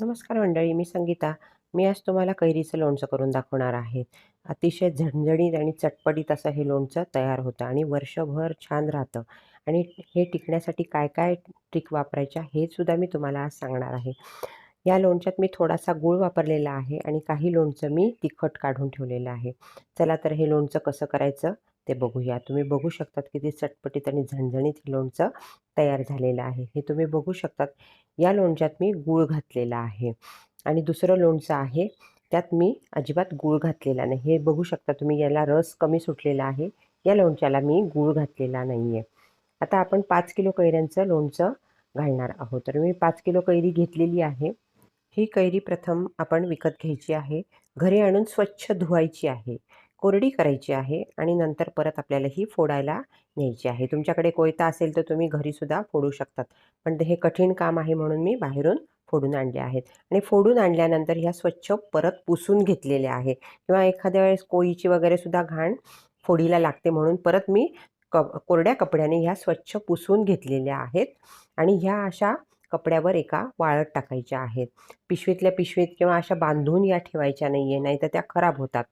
नमस्कार मंडळी मी संगीता. मी आज तुम्हाला कैरीचं लोणचं करून दाखवणार आहे. अतिशय झणझणीत आणि चटपटीत असं हे लोणचं तयार होतं आणि वर्षभर छान राहतं. आणि हे टिकण्यासाठी काय काय ट्रिक वापरायच्या हे सुद्धा मी तुम्हाला आज सांगणार आहे. या लोणच्यात मी थोडासा गूळ वापरलेला आहे आणि काही लोणचं मी तिखट काढून ठेवलेलं आहे. चला तर हे लोणचं कसं करायचं? ते बघूया. तुम्ही बघू शकतात किती चटपटीत आणि झणझणीत हे लोणचं तयार झालेलं आहे. हे तुम्ही बघू शकतात. या लोणच्यात मी गूळ घातलेला आहे. आणि दुसरं लोणचं आहे त्यात मी अजिबात गूळ घातलेला नाही. हे बघू शकता तुम्ही याला रस कमी सुटलेला आहे. या लोणच्याला मी गूळ घातलेला नाही आहे आता आपण पाच किलो कैऱ्यांचं लोणचं घालणार आहोत. तर मी पाच किलो कैरी घेतलेली आहे. ही कैरी प्रथम आपण विकत घ्यायची आहे. घरी आणून स्वच्छ धुवायची आहे. कोरडी करायची आहे आणि नंतर परत आपल्याला ही फोडायला न्यायची आहे. तुमच्याकडे कोयता असेल तर तुम्ही घरीसुद्धा फोडू शकतात. पण हे कठीण काम आहे म्हणून मी बाहेरून फोडून आणले आहेत. आणि फोडून आणल्यानंतर ह्या स्वच्छ परत पुसून घेतलेल्या आहे किंवा एखाद्या वेळेस कोळीची वगैरे सुद्धा घाण फोडीला लागते म्हणून परत मी क कोरड्या कपड्याने ह्या स्वच्छ पुसून घेतलेल्या आहेत. आणि ह्या अशा कपड्यावर एका वाळत टाकायच्या आहेत. पिशवीतल्या पिशवीत किंवा अशा बांधून या ठेवायच्या नाही आहे नाहीतर त्या खराब होतात.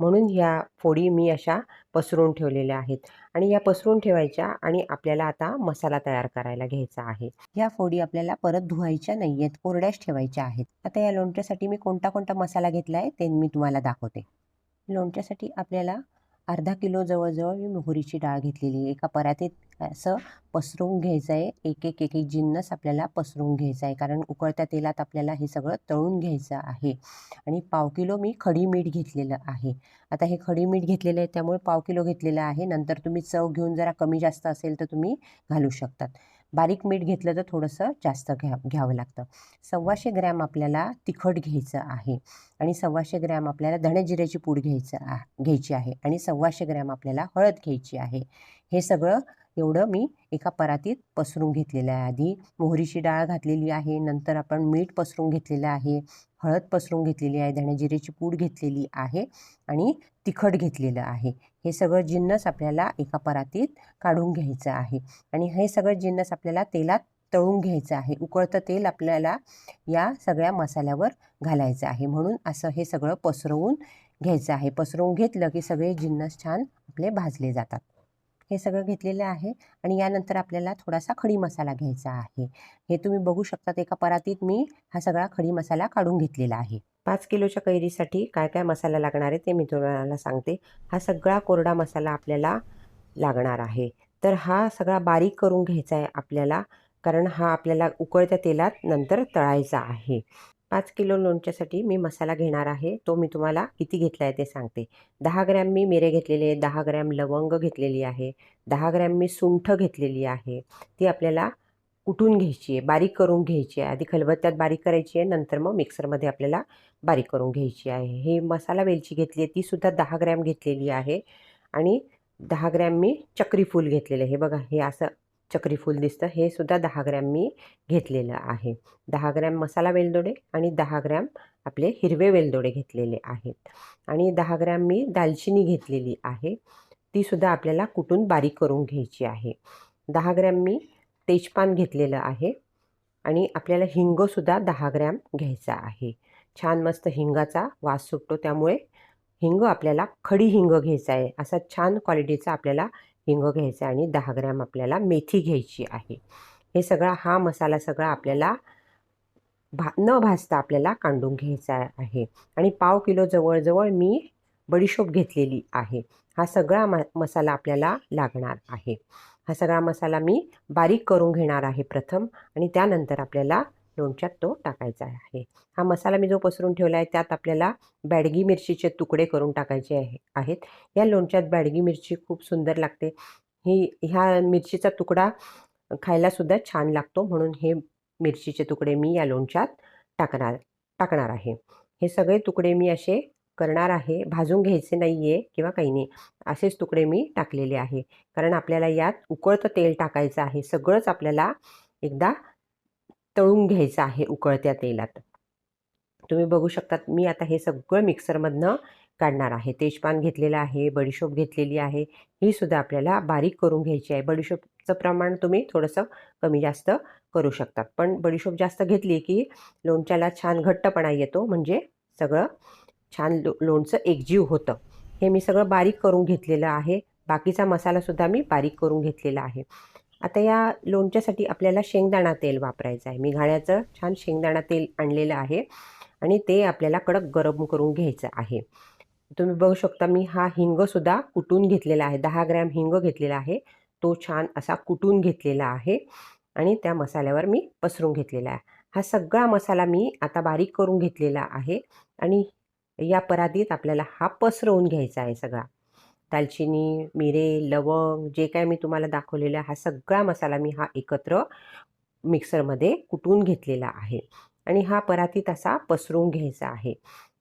म्हणून ह्या फोडी मी अशा पसरून ठेवलेल्या आहेत आणि या पसरून ठेवायच्या आणि आपल्याला आता मसाला तयार करायला घ्यायचा आहे. ह्या फोडी आपल्याला परत धुवायच्या नाही आहेत कोरड्याच ठेवायच्या आहेत. आता या लोणच्यासाठी मी कोणता कोणता मसाला घेतला आहे ते मी तुम्हाला दाखवते. लोणच्यासाठी आपल्याला अर्धा किलो जवळजवळ मी मोहरीची डाळ घेतलेली आहे. एका परातीत असं पसरवून घ्यायचं आहे एक एक एक एक जिन्नस आपल्याला पसरवून घ्यायचा आहे कारण उकळत्या तेलात आपल्याला हे सगळं तळून घ्यायचं आहे. आणि पाव किलो मी खडी मीठ घेतलेलं आहे. आता हे खडी मीठ घेतलेलं आहे त्यामुळे पाव किलो घेतलेलं आहे. नंतर तुम्ही चव घेऊन जरा कमी जास्त असेल तर तुम्ही घालू शकतात. बारीक मीठ घेतलं तर थोडंसं जास्त घ्या घ्यावं लागतं. सव्वाशे ग्रॅम आपल्याला तिखट घ्यायचं आहे आणि सव्वाशे ग्रॅम आपल्याला धणेजिऱ्याची पूड घ्यायचं आ घ्यायची आहे आणि सव्वाशे ग्रॅम आपल्याला हळद घ्यायची आहे. हे सगळं एवढं मी एका परातीत पसरून घेतलेलं आहे. आधी मोहरीची डाळ घातलेली आहे नंतर आपण मीठ पसरून घेतलेलं आहे हळद पसरून घेतलेली आहे धण्याजिरेची पूड घेतलेली आहे आणि तिखट घेतलेलं आहे. हे सगळं जिन्नस आपल्याला एका परातीत काढून घ्यायचं आहे आणि हे सगळं जिन्नस आपल्याला तेलात तळून घ्यायचं आहे. उकळतं तेल आपल्याला या सगळ्या मसाल्यावर घालायचं आहे. म्हणून असं हे सगळं पसरवून घ्यायचं आहे. पसरवून घेतलं की सगळे जिन्नस छान आपले भाजले जातात. हे सगळं घेतलेलं आहे आणि यानंतर आपल्याला थोडासा खडी मसाला घ्यायचा आहे. हे तुम्ही बघू शकतात एका परातीत मी हा सगळा खडी मसाला काढून घेतलेला आहे. पाच किलोच्या कैरीसाठी काय काय मसाला लागणार आहे ते मी तुम्हाला सांगते. हा सगळा कोरडा मसाला आपल्याला लागणार आहे. तर हा सगळा बारीक करून घ्यायचा आहे आपल्याला कारण हा आपल्याला उकळत्या तेलात नंतर तळायचा आहे. पाच किलो लोणच्यासाठी मी मसाला घेणार आहे. तो मी तुम्हाला किती घेतला आहे ते सांगते. दहा ग्रॅम मी मिरे घेतलेले आहे दहा ग्रॅम लवंग घेतलेली आहे. दहा ग्रॅम मी सुंठ घेतलेली आहे. ती आपल्याला कुटून घ्यायची आहे? बारीक करून घ्यायची आहे. आधी खलबत्त्यात बारीक करायची आहे. नंतर मग मिक्सरमध्ये आपल्याला बारीक करून घ्यायची आहे. हे मसाला वेलची घेतली आहे. तीसुद्धा दहा ग्रॅम घेतलेली आहे. आणि दहा ग्रॅम मी चक्रीफूल घेतलेलं हे बघा हे असं चक्रीफूल दिसतं. हे सुद्धा दहा ग्रॅम मी घेतलेलं आहे. दहा ग्रॅम मसाला वेलदोडे आणि दहा ग्रॅम आपले हिरवे वेलदोडे घेतलेले आहेत. आणि दहा ग्रॅम मी दालचिनी घेतलेली आहे. तीसुद्धा आपल्याला कुटून बारीक करून घ्यायची आहे. दहा ग्रॅम मी तेजपान घेतलेलं आहे. आणि आपल्याला हिंगसुद्धा दहा ग्रॅम घ्यायचा आहे. छान मस्त हिंगाचा वास सुटतो. त्यामुळे हिंग आपल्याला खडी हिंग घ्यायचा आहे. असा छान क्वालिटीचा आपल्याला हिंग घ्यायचा आणि दहा ग्रॅम आपल्याला मेथी घ्यायची आहे. हे सगळा हा मसाला सगळा आपल्याला भा न भाजता आपल्याला कांडून घ्यायचा आहे. आणि पाव किलो जवळजवळ मी बडीशोप घेतलेली आहे. हा सगळा म मसाला आपल्याला लागणार आहे. हा सगळा मसाला मी बारीक करून घेणार आहे प्रथम आणि त्यानंतर आपल्याला लोणच्यात तो टाकायचा आहे. हा मसाला मी जो पसरून ठेवला आहे त्यात आपल्याला बॅडगी मिरचीचे तुकडे करून टाकायचे आहे आहेत. या लोणच्यात बॅडगी मिरची खूप सुंदर लागते. ही ह्या मिरचीचा तुकडा खायलासुद्धा छान लागतो म्हणून हे मिरचीचे तुकडे मी या लोणच्यात टाकणार टाकणार आहे. हे सगळे तुकडे मी असे करणार आहे. भाजून घ्यायचे नाही आहे किंवा काही नाही असेच तुकडे मी टाकलेले आहे. कारण आपल्याला यात उकळतं तेल टाकायचं आहे. सगळंच आपल्याला एकदा तळून घ्यायचं आहे उकळत्या तेलात. तुम्ही बघू शकतात मी आता हे सगळं मिक्सरमधनं काढणार आहे. तेजपान घेतलेलं आहे बडीशोप घेतलेली आहे. ही सुद्धा आपल्याला बारीक करून घ्यायची आहे. बडीशोपचं प्रमाण तुम्ही थोडंसं कमी जास्त करू शकतात. पण बडीशोप जास्त घेतली की लोणच्याला छान घट्टपणा येतो म्हणजे सगळं छान लो लोणचं एकजीव होतं. हे मी सगळं बारीक करून घेतलेलं आहे. बाकीचा मसालासुद्धा मी बारीक करून घेतलेला आहे. आता या लोणच्यासाठी आपल्याला शेंगदाणा तेल वापरायचं आहे. मी घाण्याचं छान शेंगदाणा तेल आणलेलं आहे आणि ते आपल्याला कडक गरम करून घ्यायचं आहे. तुम्ही बघू शकता मी हा हिंगसुद्धा कुटून घेतलेला आहे. दहा ग्रॅम हिंग घेतलेला आहे. तो छान असा कुटून घेतलेला आहे आणि त्या मसाल्यावर मी पसरून घेतलेला आहे. हा सगळा मसाला मी आता बारीक करून घेतलेला आहे आणि या परातीत आपल्याला हा पसरवून घ्यायचा आहे सगळा. दालचिनी मिरे लवंग जे काय मी तुम्हाला दाखवलेलं आहे हा सगळा मसाला मी हा एकत्र मिक्सरमध्ये कुटून घेतलेला आहे. आणि हा परातीत असा पसरून घ्यायचा आहे.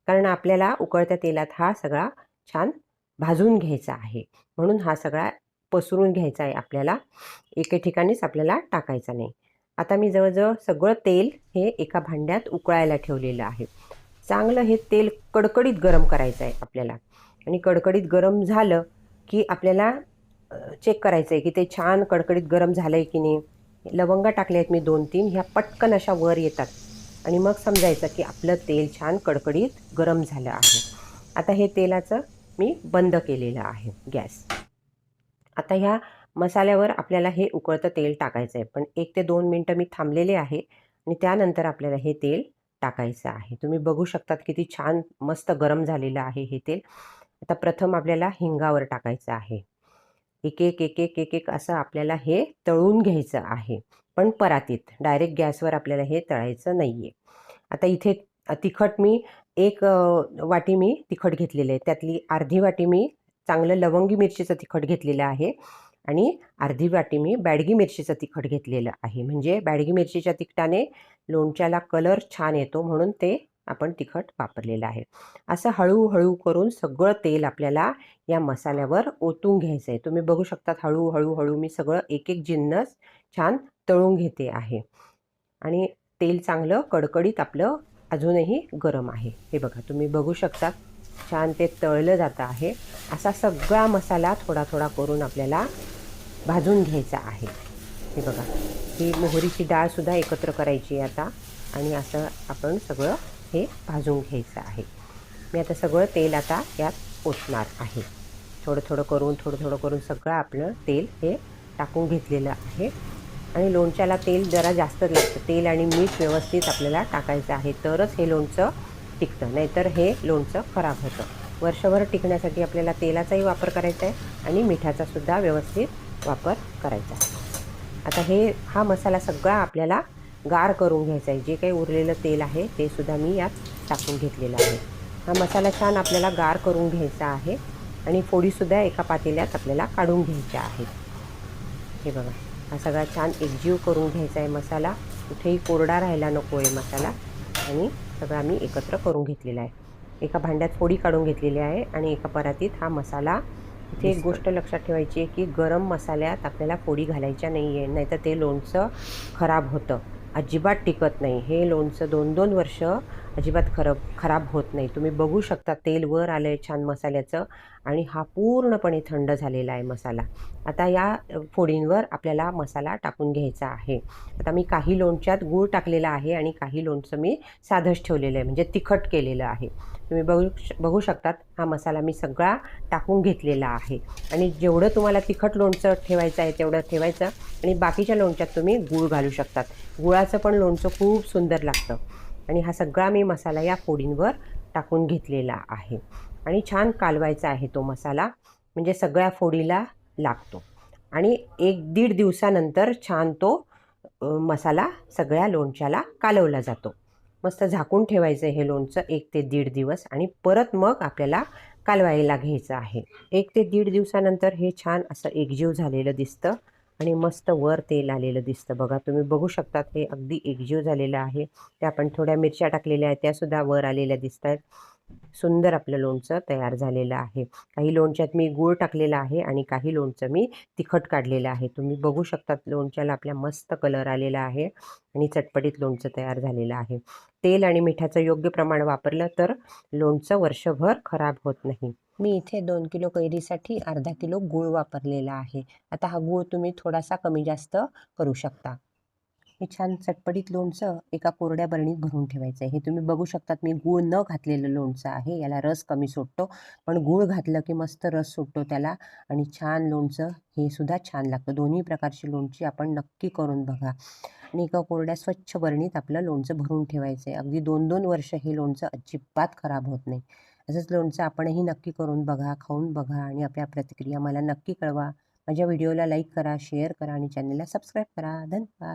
कारण आपल्याला उकळत्या तेलात हा सगळा छान भाजून घ्यायचा आहे. म्हणून हा सगळा पसरून घ्यायचा आहे आपल्याला. एके ठिकाणीच आपल्याला टाकायचा नाही. आता मी जवळजवळ सगळं तेल हे एका भांड्यात उकळायला ठेवलेलं आहे. चांगलं हे तेल कडकडीत गरम करायचं आहे आपल्याला. आणि कडकडीत गरम झालं की आपल्याला चेक करायचं आहे की ते छान कडकडीत गरम झालं आहे की नाही. लवंगा टाकले आहेत मी दोन तीन ह्या पटकन अशा वर येतात. आणि मग समजायचं की आपलं तेल छान कडकडीत गरम झालं आहे. आता हे तेलाचं मी बंद केलेलं आहे गॅस. आता ह्या मसाल्यावर आपल्याला हे उकळतं तेल टाकायचं आहे पण एक ते दोन मिनटं मी थांबलेले आहे आणि त्यानंतर आपल्याला हे तेल टाकायचं आहे. तुम्ही बघू शकतात किती छान मस्त गरम झालेलं आहे हे तेल. आता प्रथम आपल्याला हिंगावर टाकायचं आहे. एक एक एक एक एक एक असं आपल्याला हे तळून घ्यायचं आहे. पण परातीत डायरेक्ट गॅसवर आपल्याला हे तळायचं नाही आहे आता इथे तिखट मी एक वाटी मी तिखट घेतलेलं आहे. त्यातली अर्धी वाटी मी चांगलं लवंगी मिरचीचं तिखट घेतलेलं आहे. आणि अर्धी वाटी मी बॅडगी मिरचीचं तिखट घेतलेलं आहे. म्हणजे बॅडगी मिरचीच्या तिखटाने लोणच्याला कलर छान येतो म्हणून ते आपण तिखट वापरलेलं आहे. असं हळूहळू करून सगळं तेल आपल्याला या मसाल्यावर ओतून घ्यायचं आहे. तुम्ही बघू शकतात हळूहळू हळू मी सगळं एक एक जिन्नस छान तळून घेते आहे. आणि तेल चांगलं कडकडीत आपलं अजूनही गरम आहे. हे बघा तुम्ही बघू शकता छान ते तळलं जातं आहे. असा सगळा मसाला थोडा थोडा करून आपल्याला भाजून घ्यायचा आहे. हे बघा ही मोहरीची डाळसुद्धा एकत्र करायची आता. आणि असं आपण सगळं हे भाजून घ्यायचं आहे. मी आता सगळं तेल आता यात ओतणार आहे. थोडं थोडं करून थोडं थोडं करून सगळं आपलं तेल हे टाकून घेतलेलं आहे. आणि लोणच्याला तेल जरा जास्त लागतं. तेल आणि मीठ व्यवस्थित आपल्याला टाकायचं आहे. तरच हे लोणचं टिकतं. नाहीतर हे लोणचं खराब होतं. वर्षभर टिकण्यासाठी आपल्याला तेलाचाही वापर करायचा आहे आणि मिठाचासुद्धा व्यवस्थित वापर करायचा आहे. आता हे हा मसाला सगळा आपल्याला गार करून घ्यायचा आहे. जे काही उरलेलं तेल आहे ते सुद्धा मी यात टाकून घेतलेलं आहे. हा मसाला छान आपल्याला गार करून घ्यायचा आहे आणि फोडीसुद्धा एका पातेल्यात आपल्याला काढून घ्यायच्या आहेत. हे बघा हा सगळा छान एकजीव करून घ्यायचा आहे मसाला. कुठेही कोरडा राहायला नको आहे मसाला. आणि सगळा मी एकत्र करून घेतलेला आहे. एका भांड्यात फोडी काढून घेतलेली आहे आणि एका परातीत हा मसाला. इथे एक गोष्ट लक्षात ठेवायची आहे की गरम मसाल्यात आपल्याला फोडी घालायच्या नाही आहे नाहीतर ते लोणचं खराब होतं. अजिबात टिकत नाही. हे लोणचं दोन दोन वर्ष अजिबात खरब खराब होत नाही. तुम्ही बघू शकता तेल वर आलं आहे छान मसाल्याचं आणि हा पूर्णपणे थंड झालेला आहे मसाला. आता या फोडींवर आपल्याला मसाला टाकून घ्यायचा आहे. आता मी काही लोणच्यात गूळ टाकलेला आहे आणि काही लोणचं मी साधंच ठेवलेलं आहे. म्हणजे तिखट केलेलं आहे. तुम्ही बघू बघू शकतात. हा मसाला मी सगळा टाकून घेतलेला आहे. आणि जेवढं तुम्हाला तिखट लोणचं ठेवायचं आहे तेवढं ठेवायचं. आणि बाकीच्या लोणच्यात तुम्ही गूळ घालू शकतात. गुळाचं पण लोणचं खूप सुंदर लागतं. आणि हा सगळा मी मसाला या फोडींवर टाकून घेतलेला आहे. आणि छान कालवायचा आहे तो मसाला. म्हणजे सगळ्या फोडीला लागतो. आणि एक दीड दिवसानंतर छान तो मसाला सगळ्या लोणच्याला कालवला जातो. मस्त झाकून ठेवायचं हे लोणचं एक ते दीड दिवस आणि परत मग आपल्याला कालवायला घ्यायचं आहे. एक ते दीड दिवसानंतर हे छान असं एकजीव झालेलं दिसतं. आणि मस्त वर तेल आलेलं दिसतं. बघा तुम्ही बघू शकतात हे अगदी एकजीव झालेलं आहे. त्या आपण थोड्या मिरच्या टाकलेल्या आहेत त्यासुद्धा वर आलेल्या दिसत आहेत सुंदर आपलं लोणचं तयार झालेलं आहे. काही लोणच्यात मी गूळ टाकलेला आहे आणि काही लोणचं मी तिखट काढलेलं आहे. तुम्ही बघू शकतात लोणच्याला आपल्या मस्त कलर आलेला आहे आणि चटपटीत लोणचं तयार झालेलं आहे. तेल आणि मिठाचं योग्य प्रमाण वापरलं तर लोणचं वर्षभर खराब होत नाही. मी इथे दोन किलो कैरीसाठी अर्धा किलो गूळ वापरलेला आहे. आता हा गूळ तुम्ही थोडासा कमी जास्त करू शकता. हे छान चटपटीत लोणचं एका कोरड्या बरणीत भरून ठेवायचं आहे हे तुम्ही बघू शकतात मी गूळ न घातलेलं लोणचं आहे. याला रस कमी सुटतो पण गूळ घातलं की मस्त रस सुटतो त्याला आणि छान लोणचं हे सुद्धा छान लागतं. दोन्ही प्रकारची लोणची आपण नक्की करून बघा. आणि एका कोरड्या स्वच्छ बरणीत आपलं लोणचं भरून ठेवायचं आहे अगदी दोन दोन वर्ष हे लोणचं अजिबात खराब होत नाही. असंच लोणचं आपणही नक्की करून बघा खाऊन बघा आणि आपल्या प्रतिक्रिया मला नक्की कळवा. माझ्या व्हिडिओला लाईक करा शेअर करा आणि चॅनलला सबस्क्राईब करा. धन्यवाद.